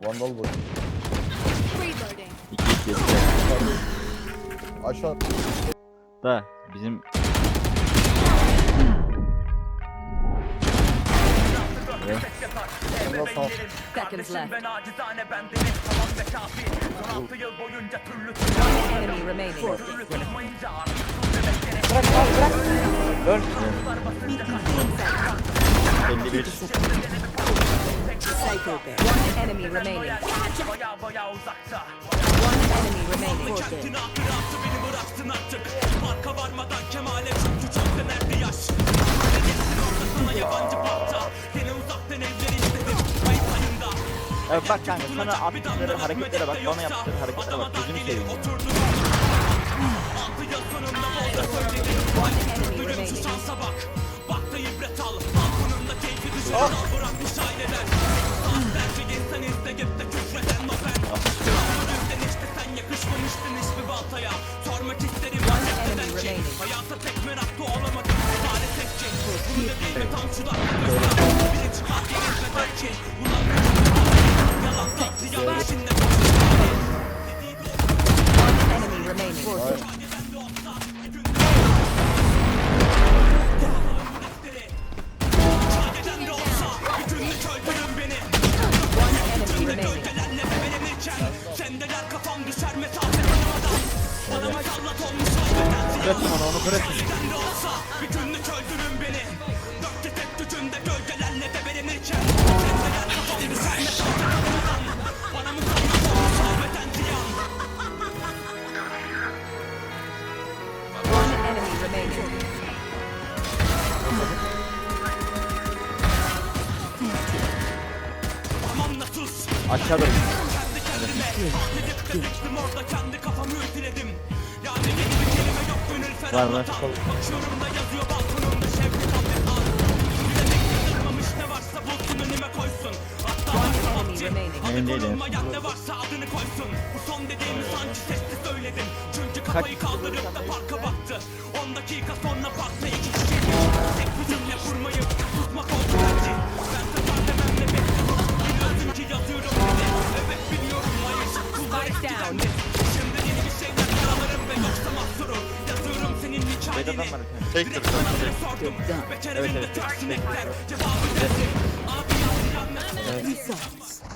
Vandal boş. Reloading. 2 2 Aşağı. Da bizim Vandal sağ. Seconds left. Ben acizane bendenim tamam ve kafi 16 yıl boyunca türlü Enemy remaining. türlü tutmayınca artık dur demek gerek 51 One enemy remaining. Baya baya uzakta One enemy remaining. Kendini aklı attı beni bıraktın artık. Marka varmadan kemale çünkü çok da nerede yaş? Ne geçtin orada sana yabancı parça Yine uzaktan evleri istedim Kayıt ayında Evet bak kanka sana attıkları hareketlere bak bana yaptıkları hareketlere bak gözünü seveyim. Altı yıl sonunda bolca söyledim. One enemy Duyun şu remaining. şansa bak. Bak da ibret al. Balkonunda keyfi düşün Bırakın onu onu bırakın. Remaining. Aman sus Aşağıda. Kendi kendime Ahmet'e kızıştım orada kendi kafamı ütüledim Yani yeni bir kelime yok gönül ferahlatan Bakıyorum da yazıyor balkonumda Şevket Abdülhan Bilerek yazılmamış ne varsa bulsun önüme koysun Hatta varsa remaining. Adı konulmayan ne varsa adını koysun Bu son dediğimi sanki sesli söyledim kafayı kaldırıp da parka baktı. 10 dakika sonra parkta iki kişi Tek bir cümle kurmayıp susmak oldu tercih Ben sefer dememle bekliyorum. Biliyorsun ki yazıyorum beni Evet biliyorum hayır. Kullar etkilendi Şimdi yeni bir şeyler karalarım ve yoksa mahsurum Yazıyorum senin hikayeni. bir. Direkt sana. sordum. Evet, evet. ters sinekler Cevabı versin Abi yanlış anlasın